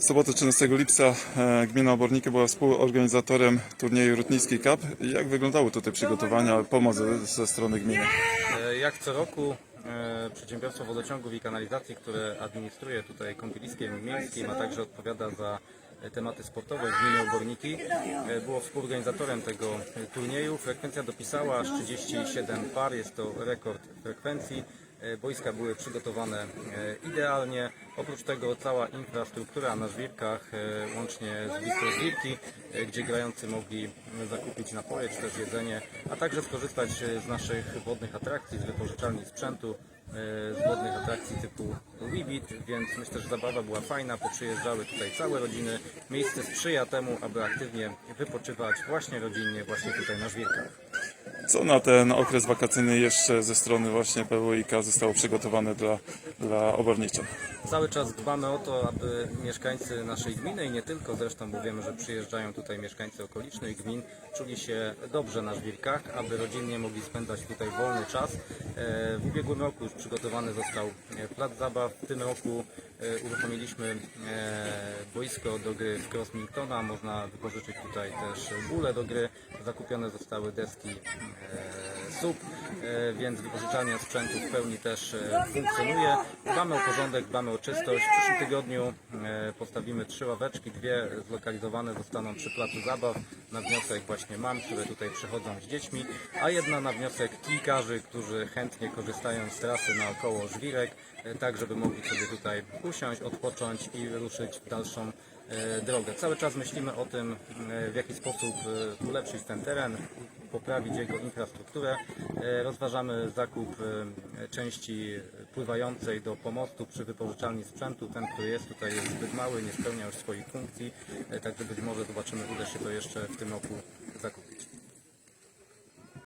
W sobotę 13 lipca e, gmina Oborniki była współorganizatorem turnieju Rutnicki Cup. Jak wyglądały tutaj przygotowania, pomoc ze, strony gminy? E, Jak co roku e, Przedsiębiorstwo Wodociągów i Kanalizacji, które administruje tutaj kąpieliskiem miejskim, a także odpowiada za tematy sportowe w gminie Oborniki, było współorganizatorem tego turnieju. Frekwencja dopisała aż 37 par, jest to rekord frekwencji. E, Boiska były przygotowane e, idealnie. Oprócz tego cała infrastruktura na żwirkach, e, łącznie z bistro żwirki, gdzie grający mogli zakupić napoje czy też jedzenie, a także skorzystać z naszych wodnych atrakcji, z wypożyczalni sprzętu, z wodnych atrakcji typu Wibit, więc myślę, że zabawa była fajna, poprzyjeżdżały tutaj całe rodziny. Miejsce sprzyja temu, aby aktywnie wypoczywać właśnie rodzinnie, właśnie tutaj na żwirkach. Co na ten okres wakacyjny jeszcze ze strony właśnie PWIK zostało przygotowane dla, dla oborniczan? Cały czas dbamy o to, aby mieszkańcy naszej gminy i nie tylko, zresztą bo wiemy, że przyjeżdżają tutaj mieszkańcy okolicznych gmin, czuli się dobrze na żwirkach, aby rodzinnie mogli spędzać tutaj wolny czas. E, W ubiegłym roku już przygotowany został e, plac zabaw, w tym roku e, uruchomiliśmy boisko do gry w Crossmingtona, można wypożyczyć tutaj też bóle do gry, zakupione zostały deski SUP, więc wypożyczalnia sprzętu w pełni też funkcjonuje. Dbamy o porządek, dbamy o czystość. W przyszłym tygodniu e, postawimy trzy ławeczki, dwie zlokalizowane zostaną przy placu zabaw na wniosek właśnie mam, które tutaj przychodzą z dziećmi, a jedna na wniosek kilkarzy, którzy chętnie korzystają z trasy naokoło żwirek, e, tak żeby mogli sobie tutaj usiąść, odpocząć i ruszyć w dalszą drogę. Cały czas myślimy o tym, e, w jaki sposób e, ulepszyć ten teren, poprawić jego infrastrukturę. E, Rozważamy zakup e, części pływającej do pomostu przy wypożyczalni sprzętu. Ten, który jest tutaj jest zbyt mały, nie spełnia już swoich funkcji, e, także być może zobaczymy, uda się to jeszcze w tym roku zakupić.